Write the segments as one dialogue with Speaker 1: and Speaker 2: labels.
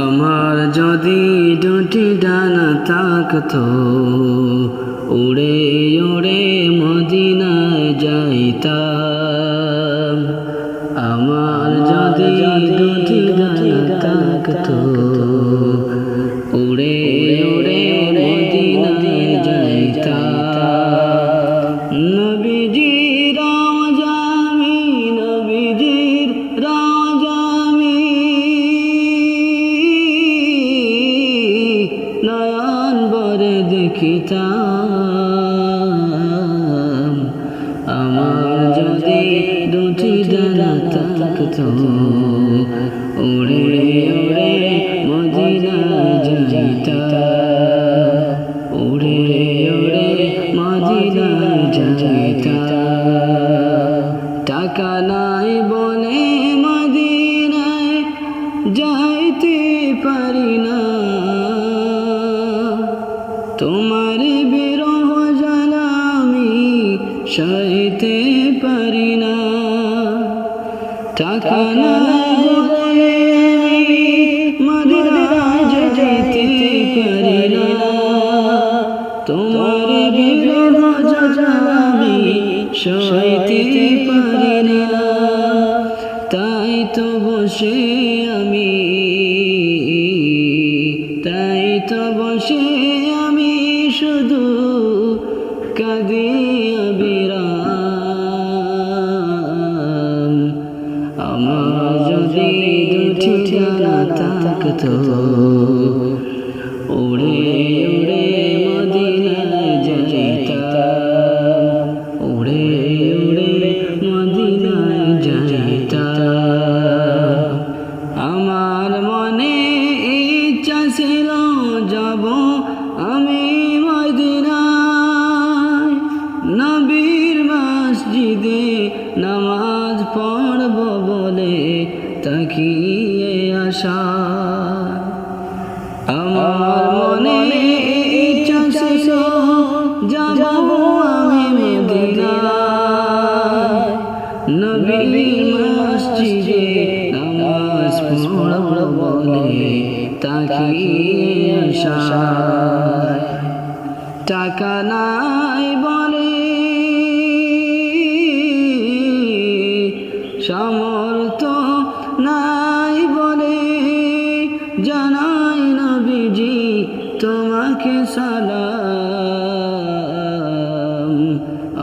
Speaker 1: আমার যদি দুটি ডানা থাকতো উড়ে উড়ে মদিনায় যাইতাম। আমার যদি দুটি ডানা থাকতো বরে দেখিতাম আমার যদি দুটি দানা থাকতো সইতে পারি না। টাকা আমি না। তোমার আমি সইতে পারি না। তাই তো বসে আমি, তাই তো বসে আমি শুধু কাঁদিয়া বিরাম থাকতো উড়ে তাকিয়ে আসা আমার মনে ইচ্ছা ছিল যাব আমি মদিনায়। নবীর মসজিদে নামাজ পড়ব টাকা নাই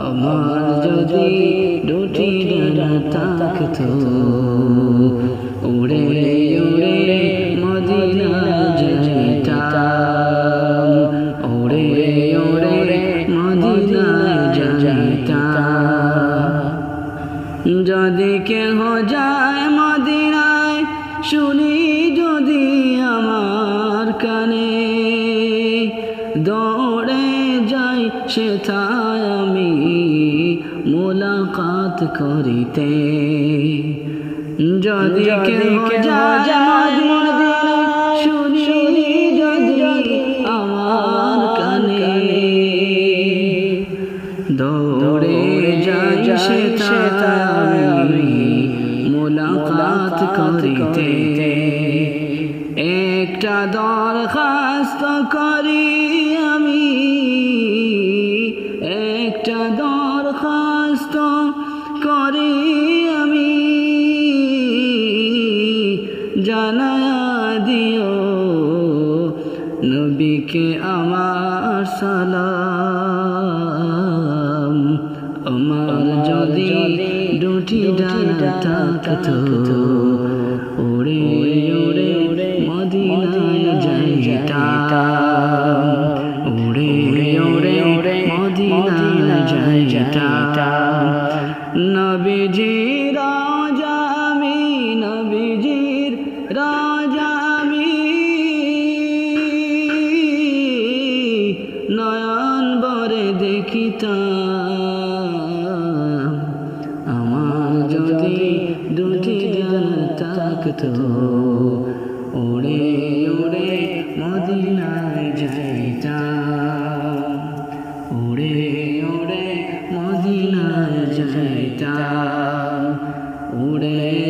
Speaker 1: আমার যদি দুটি ডানা থাকতো, উড়ে উড়ে মদিনা যাইতাম উড়ে উড়ে মদিনা যাইতাম যদি কেহ যায় মদিনায়, শুনি যদি আমার কানে। দৌড়ে যাই সেথায় আমি মোলাকাত করিতে যদি কেহ যায় শুনি যদি আমার কানে দৌড়ে যাই সেতাই মোলাকাত করিতে একটা দরখাস্ত জানা দিও নবীকে আমার সালাম আমার যদি দুটি ডাটা থাকতো। দেখিতাম আমার যদি দুটি ডানা থাকতো উড়ে উড়ে মদিনায় যাইতাম। উড়ে উড়ে মদিনায় যাইতাম। উড়ে